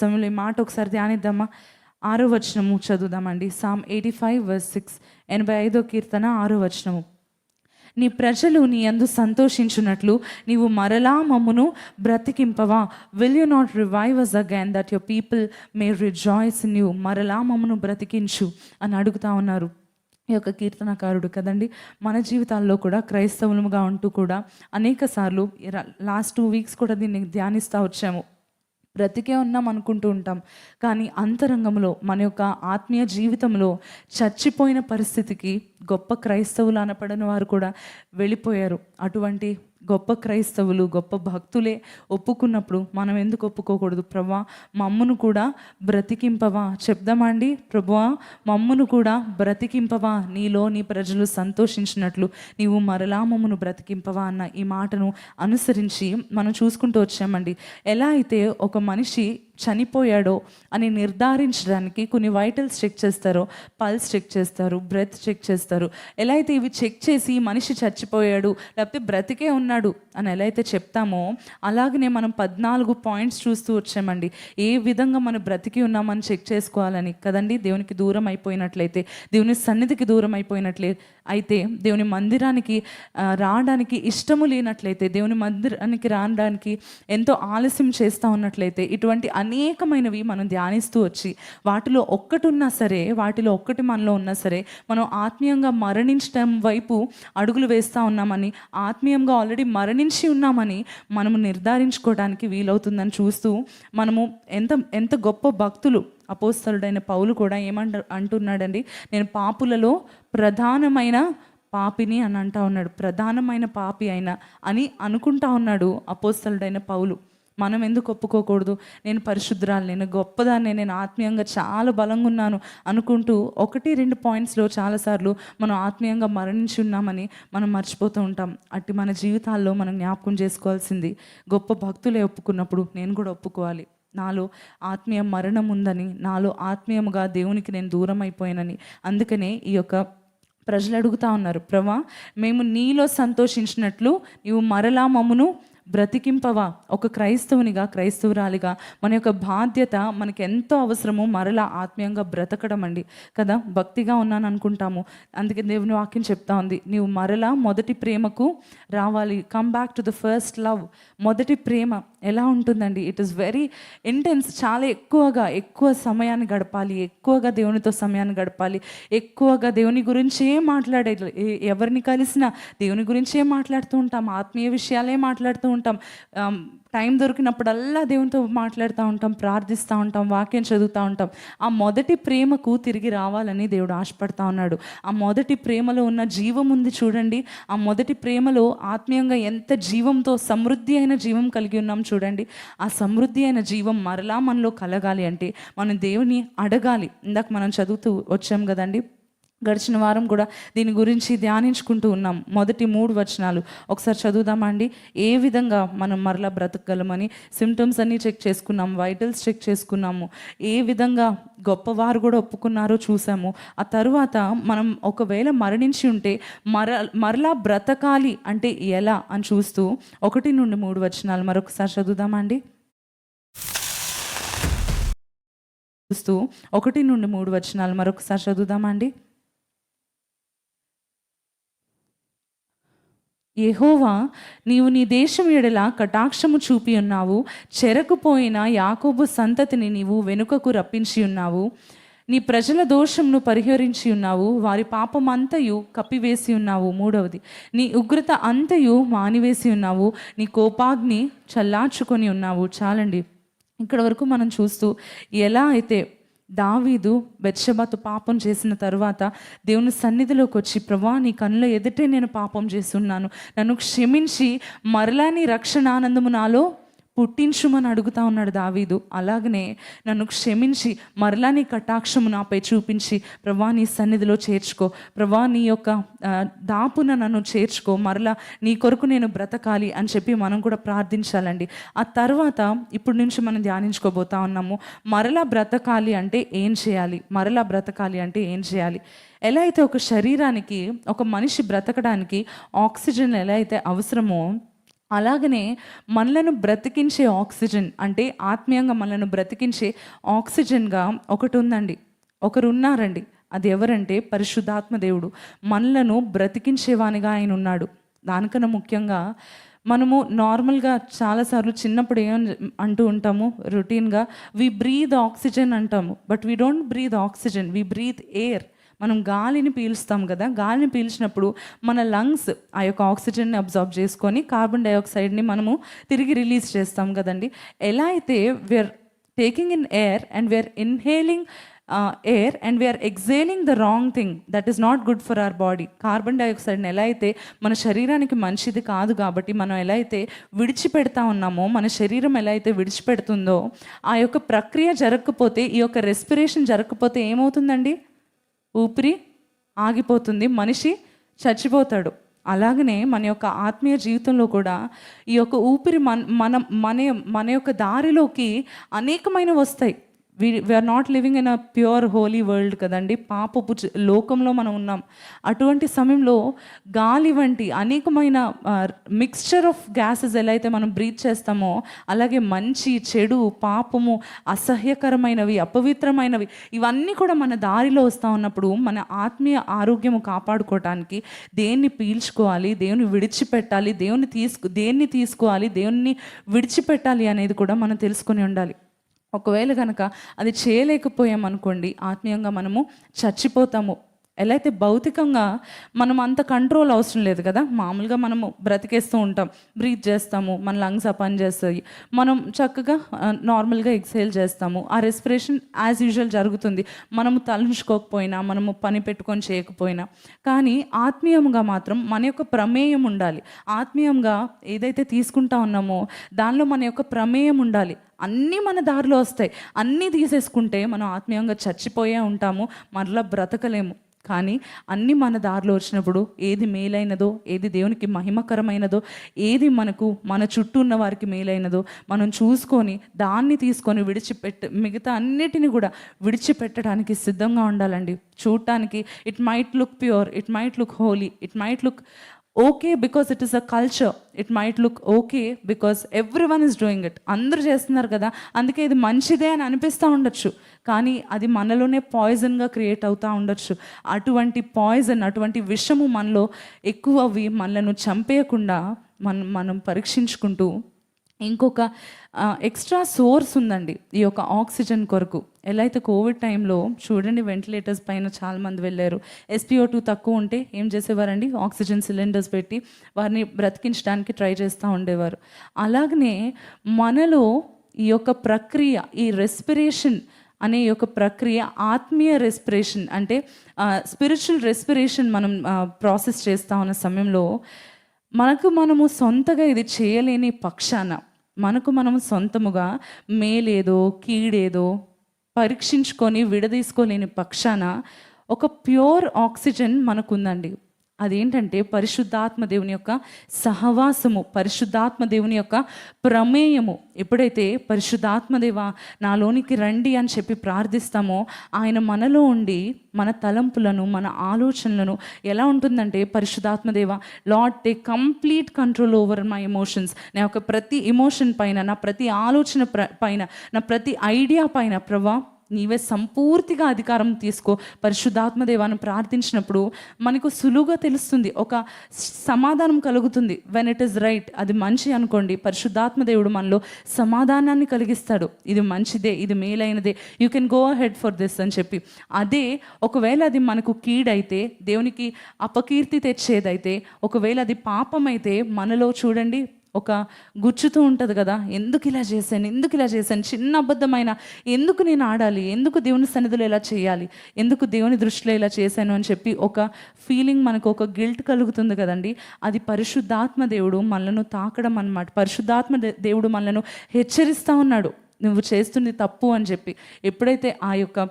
సమయంలో ఈ మాట ఒకసారి ధ్యానిద్దామా? ఆరో వచనము చదువుదామండి. Psalm eighty five verse six ఎనభై ఐదో కీర్తన ఆరో వచనము. నీ ప్రజలు నీ అందు సంతోషించున్నట్లు నీవు మరలా మమ్మును బ్రతికింపవా? Will you not revive us again that your people may rejoice in you మరలా మమ్మను బ్రతికించు అని అడుగుతా ఉన్నారు ఈ యొక్క కీర్తనకారుడు కదండి. మన జీవితాల్లో కూడా క్రైస్తవులుగా ఉంటూ కూడా అనేక సార్లు లాస్ట్ టూ వీక్స్ కూడా దీన్ని ధ్యానిస్తూ వచ్చాము. బ్రతికే ఉన్నాం అనుకుంటూ ఉంటాం. కానీ అంతరంగంలో మన యొక్క ఆత్మీయ జీవితంలో చచ్చిపోయిన పరిస్థితికి గొప్ప క్రైస్తవులు అనపడని వారు కూడా వెళ్ళిపోయారు. అటువంటి గొప్ప క్రైస్తవులు గొప్ప భక్తులే ఒప్పుకున్నప్పుడు మనం ఎందుకు ఒప్పుకోకూడదు? ప్రభా మమ్మును కూడా బ్రతికింపవా? చెప్దామండి ప్రభువా మమ్మును కూడా బ్రతికింపవా? నీలో నీ ప్రజలు సంతోషించినట్లు నీవు మరలా మమ్మను బ్రతికింపవా అన్న ఈ మాటను అనుసరించి మనం చూసుకుంటూ వచ్చామండి. ఎలా అయితే ఒక మనిషి చనిపోయాడో అని నిర్ధారించడానికి కొన్ని వైటల్స్ చెక్ చేస్తారో పల్స్ చెక్ చేస్తారు బ్రెత్ చెక్ చేస్తారు. ఎలా అయితే ఇవి చెక్ చేసి మనిషి చచ్చిపోయాడు లేకపోతే బ్రతికే ఉన్నాడు అని ఎలా అయితే చెప్తామో అలాగనే మనం పద్నాలుగు పాయింట్స్ చూస్తూ వచ్చామండి. ఏ విధంగా మనం బ్రతికి ఉన్నామని చెక్ చేసుకోవాలని. కదండి? దేవునికి దూరం అయిపోయినట్లయితే దేవుని సన్నిధికి దూరం అయిపోయినట్లే అయితే దేవుని మందిరానికి రావడానికి ఇష్టము లేనట్లయితే దేవుని మందిరానికి రావడానికి ఎంతో ఆలస్యం చేస్తూ ఉన్నట్లయితే ఇటువంటి అనేకమైనవి మనం ధ్యానిస్తూ వచ్చి వాటిలో ఒక్కటి ఉన్నా సరే వాటిలో ఒక్కటి మనలో ఉన్నా సరే మనం ఆత్మీయంగా మరణించడం వైపు అడుగులు వేస్తూ ఉన్నామని ఆత్మీయంగా ఆల్రెడీ మరణించి ఉన్నామని మనము నిర్ధారించుకోవడానికి వీలవుతుందని చూస్తూ మనము ఎంత ఎంత గొప్ప భక్తులు అపోస్తలుడైన పౌలు కూడా ఏమంట అంటున్నాడండి నేను పాపులలో ప్రధానమైన పాపిని అని అంటా ఉన్నాడు ప్రధానమైన పాపి అయినా అని అనుకుంటా ఉన్నాడు అపోస్తలుడైన పౌలు. మనం ఎందుకు ఒప్పుకోకూడదు? నేను పరిశుద్ధురాలు నేను గొప్పదాన్ని నేను ఆత్మీయంగా చాలా బలంగా ఉన్నాను అనుకుంటూ ఒకటి రెండు పాయింట్స్లో చాలాసార్లు మనం ఆత్మీయంగా మరణించి ఉన్నామని మనం మర్చిపోతూ ఉంటాం. అట్టి మన జీవితాల్లో మనం జ్ఞాపకం చేసుకోవాల్సింది గొప్ప భక్తులే ఒప్పుకున్నప్పుడు నేను కూడా ఒప్పుకోవాలి. నాలో ఆత్మీయ మరణం ఉందని నాలో ఆత్మీయముగా దేవునికి నేను దూరం అయిపోయానని అందుకనే ఈ యొక్క ప్రజలు అడుగుతా ఉన్నారు. ప్రభా మేము నీలో సంతోషించినట్లు నీవు మరలా మమ్మును బ్రతికింపవా? ఒక క్రైస్తవునిగా క్రైస్తవురాలిగా మన యొక్క బాధ్యత మనకు ఎంతో అవసరమో మరలా ఆత్మీయంగా బ్రతకడం అండి కదా? భక్తిగా ఉన్నాను అనుకుంటాము అందుకే దేవుని వాక్యం చెప్తా ఉంది. నీవు మరలా మొదటి ప్రేమకు రావాలి. Come back to the first love మొదటి ప్రేమ ఎలా ఉంటుందండి? ఇట్ ఈస్ వెరీ ఇంటెన్స్ చాలా ఎక్కువగా ఎక్కువ సమయాన్ని గడపాలి. ఎక్కువగా దేవునితో సమయాన్ని గడపాలి. ఎక్కువగా దేవుని గురించే మాట్లాడే ఎవరిని కలిసినా దేవుని గురించే మాట్లాడుతూ ఉంటాం. ఆత్మీయ విషయాలే మాట్లాడుతూ ఉంటాం. టైం దొరికినప్పుడల్లా దేవునితో మాట్లాడుతూ ఉంటాం ప్రార్థిస్తూ ఉంటాం వాక్యం చదువుతూ ఉంటాం. ఆ మొదటి ప్రేమకు తిరిగి రావాలని దేవుడు ఆశపడతా ఉన్నాడు. ఆ మొదటి ప్రేమలో ఉన్న జీవం ఉంది చూడండి. ఆ మొదటి ప్రేమలో ఆత్మీయంగా ఎంత జీవంతో సమృద్ధి అయిన జీవం కలిగి ఉన్నాం చూడండి. ఆ సమృద్ధి అయిన జీవం మరలా మనలో కలగాలి అంటే మనం దేవుని అడగాలి. ఇందాక మనం చదువుతూ వచ్చాం కదండి. గడిచిన వారం కూడా దీని గురించి ధ్యానించుకుంటూ ఉన్నాం. మొదటి మూడు వచనాలు. ఒకసారి చదువుదామండి. ఏ విధంగా మనం మరలా బ్రతకగలమని సిమ్టమ్స్ అన్నీ చెక్ చేసుకున్నాం వైటల్స్ చెక్ చేసుకున్నాము. ఏ విధంగా గొప్పవారు కూడా ఒప్పుకున్నారో చూసాము. ఆ తరువాత మనం ఒకవేళ మరణించి ఉంటే మర మరలా బ్రతకాలి అంటే ఎలా అని చూస్తూ ఒకటి నుండి మూడు వచనాలు మరొకసారి చదువుదామండి. చూస్తూ ఒకటి నుండి మూడు వచనాలు మరొకసారి చదువుదామండి. యహోవా నీవు నీ దేశం ఎడల కటాక్షము చూపి ఉన్నావు. చెరకుపోయిన యాకోబు సంతతిని నీవు వెనుకకు రప్పించి ఉన్నావు. నీ ప్రజల దోషంను పరిహరించి ఉన్నావు. వారి పాపం అంతయు కప్పివేసి ఉన్నావు. మూడవది నీ ఉగ్రత అంతయు మానివేసి ఉన్నావు. నీ కోపాగ్ని చల్లార్చుకొని ఉన్నావు. చాలండి. ఇక్కడ వరకు మనం చూస్తూ ఎలా అయితే దావీదు బెత్షబాతో పాపం చేసిన తర్వాత దేవుని సన్నిధిలోకి వచ్చి ప్రభా నీ కనుల ఎదుటే నేను పాపం చేస్తున్నాను. నన్ను క్షమించి మరలా నీ రక్షణ ఆనందము నాలో పుట్టించుమని అడుగుతా ఉన్నాడు దావీదు. అలాగనే నన్ను క్షమించి మరలా నీ కటాక్షము నాపై చూపించి ప్రభా నీ సన్నిధిలో చేర్చుకో. ప్రభా నీ యొక్క దాపున నన్ను చేర్చుకో. మరలా నీ కొరకు నేను బ్రతకాలి అని చెప్పి మనం కూడా ప్రార్థించాలండి. ఆ తర్వాత ఇప్పుడు నుంచి మనం ధ్యానించుకోబోతా ఉన్నాము. మరలా బ్రతకాలి అంటే ఏం చేయాలి? మరలా బ్రతకాలి అంటే ఏం చేయాలి? ఎలా అయితే ఒక శరీరానికి ఒక మనిషి బ్రతకడానికి ఆక్సిజన్ ఎలా అయితే అవసరమో అలాగనే మనలను బ్రతికించే ఆక్సిజన్ అంటే ఆత్మీయంగా మనలను బ్రతికించే ఆక్సిజన్గా ఒకటి ఉందండి. ఒకరు ఉన్నారండి అది ఎవరంటే పరిశుద్ధాత్మ దేవుడు. మనలను బ్రతికించేవానిగా ఆయన ఉన్నాడు. దానికన్నా ముఖ్యంగా మనము నార్మల్గా చాలాసార్లు చిన్నప్పుడు ఏం అంటూ ఉంటాము రొటీన్గా వి బ్రీద్ ఆక్సిజన్ అంటాము. But we don't breathe oxygen we breathe air మనం గాలిని పీలుస్తాం కదా గాలిని పీల్చినప్పుడు మన లంగ్స్ ఆ యొక్క ఆక్సిజన్ని అబ్జార్బ్ చేసుకొని కార్బన్ డైఆక్సైడ్ని మనము తిరిగి రిలీజ్ చేస్తాం కదండి. ఎలా అయితే we are taking in air and we are inhaling air and we are exhaling the wrong thing that is not good for our body carbon డైఆక్సైడ్ని ఎలా అయితే మన శరీరానికి మంచిది కాదు కాబట్టి మనం ఎలా అయితే విడిచిపెడతా ఉన్నామో మన శరీరం ఎలా అయితే విడిచిపెడుతుందో ఆ యొక్క ప్రక్రియ జరగకపోతే ఈ యొక్క రెస్పిరేషన్ జరగకపోతే ఏమవుతుందండి? ఊపిరి ఆగిపోతుంది మనిషి చచ్చిపోతాడు. అలాగనే మన యొక్క ఆత్మీయ జీవితంలో కూడా ఈ యొక్క ఊపిరి మన మన మన మన యొక్క దారిలోకి అనేకమైన వస్తాయి. We we are not living in a pure holy world కదండి. పాపపు లోకంలో మనం ఉన్నాం. అటువంటి సమయంలో గాలి వంటి అనేకమైన మిక్స్చర్ ఆఫ్ గ్యాసెస్ ఎలా అయితే మనం బ్రీత్ చేస్తామో అలాగే మంచి చెడు పాపము అసహ్యకరమైనవి అపవిత్రమైనవి ఇవన్నీ కూడా మన దారిలో వస్తూ ఉన్నప్పుడు మన ఆత్మీయ ఆరోగ్యము కాపాడుకోవటానికి దేన్ని పీల్చుకోవాలి దేవుని విడిచిపెట్టాలి దేవుని తీసుకు దేన్ని తీసుకోవాలి దేవుణ్ణి విడిచిపెట్టాలి అనేది కూడా మనం తెలుసుకొని ఉండాలి. ఒకవేళ కనుక అది చేయలేకపోయామనుకోండి ఆత్మీయంగా మనము చచ్చిపోతాము. ఎలా అయితే భౌతికంగా మనం అంత కంట్రోల్ అవసరం లేదు కదా? మామూలుగా మనము బ్రతికేస్తూ ఉంటాం. బ్రీత్ చేస్తాము మన లంగ్స్ ఆ పని చేస్తాయి. మనం చక్కగా నార్మల్గా ఎక్సైల్ చేస్తాము. ఆ రెస్పిరేషన్ యాజ్ యూజువల్ జరుగుతుంది. మనము తలంచుకోకపోయినా మనము పని పెట్టుకొని చేయకపోయినా. కానీ ఆత్మీయంగా మాత్రం మన యొక్క ప్రమేయం ఉండాలి. ఆత్మీయంగా ఏదైతే తీసుకుంటా ఉన్నామో దానిలో మన యొక్క ప్రమేయం ఉండాలి. అన్నీ మన దారిలో వస్తాయి. అన్నీ తీసేసుకుంటే మనం ఆత్మీయంగా చచ్చిపోయే ఉంటాము. మరలా బ్రతకలేము. కానీ అన్నీ మన దారిలో వచ్చినప్పుడు ఏది మేలైనదో ఏది దేవునికి మహిమకరమైనదో ఏది మనకు మన చుట్టూ ఉన్న వారికి మేలైనదో మనం చూసుకొని దాన్ని తీసుకొని విడిచిపెట్ట మిగతా అన్నిటిని కూడా విడిచిపెట్టడానికి సిద్ధంగా ఉండాలండి. చూడటానికి it might look pure it might look holy it might look okay because it is a culture it might look okay because everyone is doing it అందరూ చేస్తున్నారు కదా. అందుకే ఇది మంచిదే అని అనిపిస్తూ ఉండొచ్చు. కానీ అది మనలోనే పాయిజన్గా క్రియేట్ అవుతూ ఉండొచ్చు. అటువంటి పాయిజన్ అటువంటి విషము మనలో ఎక్కువ అవి మనలను చంపేయకుండా మనం మనం పరీక్షించుకుంటూ ఇంకొక ఎక్స్ట్రా సోర్స్ ఉందండి ఈ యొక్క ఆక్సిజన్ కొరకు. ఎలా అయితే కోవిడ్ టైంలో చూడండి వెంటిలేటర్స్ పైన చాలామంది వెళ్ళారు. ఎస్పీఓ టూ తక్కువ ఉంటే ఏం చేసేవారండి? ఆక్సిజన్ సిలిండర్స్ పెట్టి వారిని బ్రతికించడానికి ట్రై చేస్తూ ఉండేవారు. అలాగనే మనలో ఈ యొక్క ప్రక్రియ ఈ రెస్పిరేషన్ అనే యొక్క ప్రక్రియ ఆత్మీయ రెస్పిరేషన్ అంటే స్పిరిచువల్ రెస్పిరేషన్ మనం ప్రాసెస్ చేస్తూ ఉన్న సమయంలో మనకు మనము సొంతగా ఇది చేయలేని పక్షాన మనకు మనం సొంతముగా మేలేదో కీడేదో పరీక్షించుకొని విడదీసుకోలేని పక్షాన ఒక ప్యూర్ ఆక్సిజన్ మనకుందండి. అదేంటంటే పరిశుద్ధాత్మ దేవుని యొక్క సహవాసము పరిశుద్ధాత్మ దేవుని యొక్క ప్రమేయము. ఎప్పుడైతే పరిశుద్ధాత్మదేవ నాలోనికి రండి అని చెప్పి ప్రార్థిస్తామో ఆయన మనలో ఉండి మన తలంపులను మన ఆలోచనలను ఎలా ఉంటుందంటే పరిశుద్ధాత్మదేవ Lord take complete control over my emotions. నా యొక్క ప్రతి ఎమోషన్ పైన నా ప్రతి ఆలోచన ప్ర పైన నా ప్రతి ఐడియా పైన ప్రభా నీవే సంపూర్తిగా అధికారం తీసుకో. పరిశుద్ధాత్మ దేవాన్ని ప్రార్థించినప్పుడు మనకు సులువుగా తెలుస్తుంది. ఒక సమాధానం కలుగుతుంది. వెన్ ఇట్ ఇస్ రైట్ అది మంచి అనుకోండి. పరిశుద్ధాత్మ దేవుడు మనలో సమాధానాన్ని కలిగిస్తాడు. ఇది మంచిదే ఇది మేలైనదే. You can go ahead for this అని చెప్పి. అదే ఒకవేళ అది మనకు కీడైతే దేవునికి అపకీర్తి తెచ్చేదైతే ఒకవేళ అది పాపమైతే మనలో చూడండి ఒక గుచ్చుతూ ఉంటుంది కదా ఎందుకు ఇలా చేశాను ఎందుకు ఇలా చేశాను చిన్న అబద్ధమైన ఎందుకు నేను ఆడాలి ఎందుకు దేవుని సన్నిధిలో ఇలా చేయాలి ఎందుకు దేవుని దృష్టిలో ఇలా చేశాను అని చెప్పి ఒక ఫీలింగ్ మనకు ఒక గిల్ట్ కలుగుతుంది కదండి. అది పరిశుద్ధాత్మ దేవుడు మనలను తాకడం అన్నమాట. పరిశుద్ధాత్మ దే- దేవుడు మనలను హెచ్చరిస్తూ ఉన్నాడు. నువ్వు చేస్తుంది తప్పు అని చెప్పి. ఎప్పుడైతే ఆ యొక్క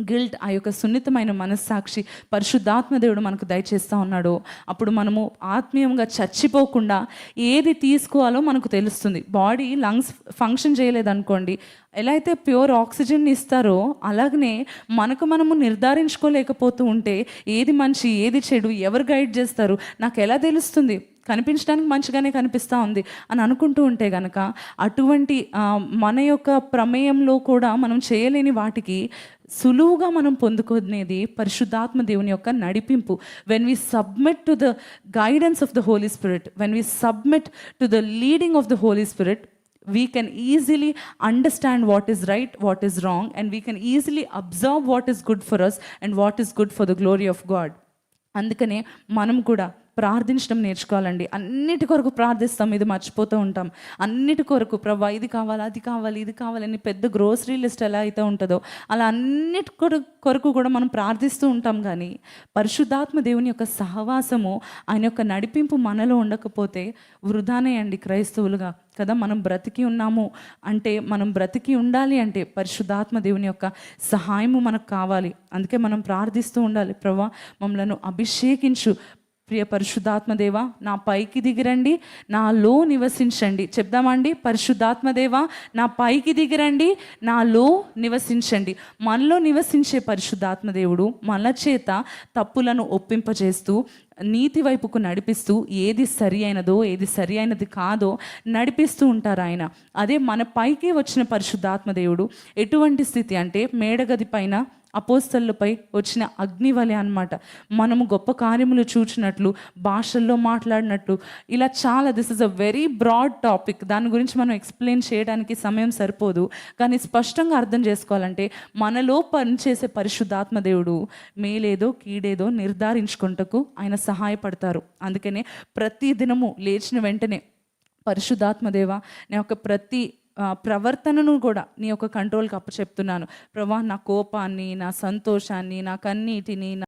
గిల్ట్ ఆ యొక్క సున్నితమైన మనస్సాక్షి పరిశుద్ధాత్మ దేవుడు మనకు దయచేస్తూ ఉన్నాడో. అప్పుడు మనము ఆత్మీయంగా చచ్చిపోకుండా ఏది తీసుకోవాలో మనకు తెలుస్తుంది. బాడీ లంగ్స్ ఫంక్షన్ చేయలేదనుకోండి ఎలా అయితే ప్యూర్ ఆక్సిజన్ ఇస్తారో అలాగనే మనకు మనము నిర్ధారించుకోలేకపోతూ ఉంటే ఏది మంచి ఏది చెడు ఎవరు గైడ్ చేస్తారు? నాకు ఎలా తెలుస్తుంది? కనిపించడానికి మంచిగానే కనిపిస్తూ ఉంది అని అనుకుంటూ ఉంటే గనక అటువంటి మన యొక్క ప్రమేయంలో కూడా మనం చేయలేని వాటికి సులువుగా మనం పొందుకునేది పరిశుద్ధాత్మ దేవుని యొక్క నడిపింపు. When we submit to the guidance of the Holy Spirit when we submit to the leading of the Holy Spirit we can easily understand what is right what is wrong and we can easily observe what is good for us and what is good for the glory of God అందుకనే మనం కూడా ప్రార్థించడం నేర్చుకోవాలండి. అన్నిటి కొరకు ప్రార్థిస్తాం ఇది మర్చిపోతూ ఉంటాం. అన్నిటి కొరకు ప్రభా ఇది కావాలి అది కావాలి ఇది కావాలని పెద్ద గ్రోసరీ లిస్ట్ ఎలా అయితే ఉంటుందో అలా అన్నిటి కొరకు కొరకు కూడా మనం ప్రార్థిస్తూ ఉంటాం కానీ పరిశుద్ధాత్మ దేవుని యొక్క సహవాసము ఆయన యొక్క నడిపింపు మనలో ఉండకపోతే వృధానే అండి క్రైస్తవులుగా. కదా మనం బ్రతికి ఉన్నాము అంటే మనం బ్రతికి ఉండాలి అంటే పరిశుద్ధాత్మ దేవుని యొక్క సహాయము మనకు కావాలి. అందుకే మనం ప్రార్థిస్తూ ఉండాలి. ప్రభా మమ్మలను అభిషేకించు ప్రియ పరిశుద్ధాత్మదేవ నా పైకి దిగిరండి నాలో నివసించండి. చెప్దామండి పరిశుద్ధాత్మదేవ నా పైకి దిగిరండి నాలో నివసించండి. మనలో నివసించే పరిశుద్ధాత్మదేవుడు మన చేత తప్పులను ఒప్పింపజేస్తూ నీతి వైపుకు నడిపిస్తూ ఏది సరి అయినదో ఏది సరి అయినది కాదో నడిపిస్తూ ఉంటారు ఆయన. అదే మన పైకి వచ్చిన పరిశుద్ధాత్మ దేవుడు ఎటువంటి స్థితి అంటే మేడగది పైన అపోస్తలపై వచ్చిన అగ్నివలే అనమాట మనము గొప్ప కార్యములు చూచినట్లు భాషల్లో మాట్లాడినట్లు ఇలా చాలా this is a very broad topic దాని గురించి మనం ఎక్స్ప్లెయిన్ చేయడానికి సమయం సరిపోదు. కానీ స్పష్టంగా అర్థం చేసుకోవాలంటే మనలో పనిచేసే పరిశుద్ధాత్మ దేవుడు మేలేదో కీడేదో నిర్ధారించుకుంటకు ఆయన సహాయపడతారు. అందుకనే ప్రతి దినము లేచిన వెంటనే పరిశుద్ధాత్మ నా యొక్క ప్రతి ప్రవర్తనను కూడా నీ యొక్క కంట్రోల్కి అప్పచెప్తున్నాను. ప్రభా నా కోపాన్ని నా సంతోషాన్ని నా కన్నీటిని నా